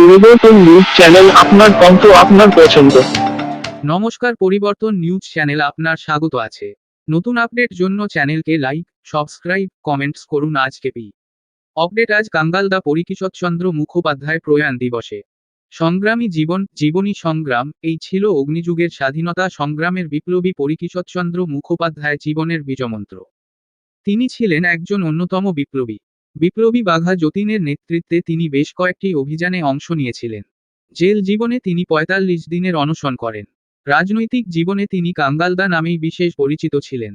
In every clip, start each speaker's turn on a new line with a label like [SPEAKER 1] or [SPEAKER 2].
[SPEAKER 1] পরিবর্তন news channel আপনার কণ্ঠ আপনার পছন্দ।
[SPEAKER 2] নমস্কার, পরিবর্তন নিউজ চ্যানেল আপনার স্বাগত আছে। নতুন আপডেট জন্য চ্যানেলকে লাইক, সাবস্ক্রাইব, কমেন্টস করুন আজকে পি। আপডেট আজ কাঙ্গালদা পরিকিশোরচন্দ্র মুখোপাধ্যায় প্রয়াণ দিবসে। সংগ্রামী জীবন, জীবনী সংগ্রাম, এই ছিল অগ্নিযুগের স্বাধীনতা সংগ্রামের বিপ্লবী পরিকিশোরচন্দ্র মুখোপাধ্যায় জীবনের বীজমন্ত্র তিনি ছিলেন একজন অন্যতম বিপ্লবী। বিপ্লবী বাঘা যতীনের নেতৃত্বে তিনি বেশ কয়েকটি অভিযানে অংশ নিয়েছিলেন। জেল জীবনে তিনি পঁয়তাল্লিশ দিনের অনশন করেন। রাজনৈতিক জীবনে তিনি কাঙ্গালদা নামেই বিশেষ পরিচিত ছিলেন।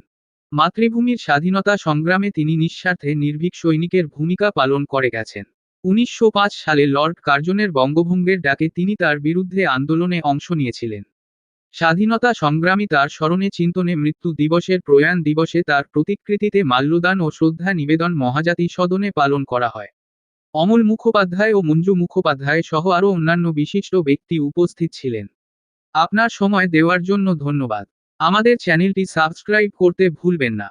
[SPEAKER 2] মাতৃভূমির স্বাধীনতা সংগ্রামে তিনি নিঃস্বার্থে নির্ভীক সৈনিকের ভূমিকা পালন করে গেছেন। উনিশশো পাঁচ সালে লর্ড কার্জনের বঙ্গভঙ্গের ডাকে তিনি তার বিরুদ্ধে আন্দোলনে অংশ নিয়েছিলেন। স্বাধীনতা সংগ্রামী তার স্মরণে চিন্তনে মৃত্যু দিবসের প্রয়াণ দিবসে তার প্রতিকৃতিতে মাল্যদান ও শ্রদ্ধা নিবেদন মহাজাতি সদনে পালন করা হয়। অমল মুখোপাধ্যায় ও মঞ্জু মুখোপাধ্যায় সহ আরও অন্যান্য বিশিষ্ট ব্যক্তি উপস্থিত ছিলেন। আপনার সময় দেওয়ার জন্য ধন্যবাদ। আমাদের চ্যানেলটি সাবস্ক্রাইব করতে ভুলবেন না।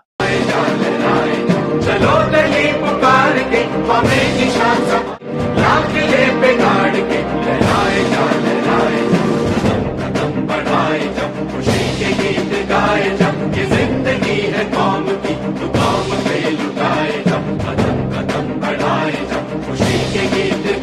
[SPEAKER 3] लुटाए जब ये ज़िंदगी है कौम की। तो कौम पे लुटाए जब कदम कदम बढ़ाए जब खुशी के गीत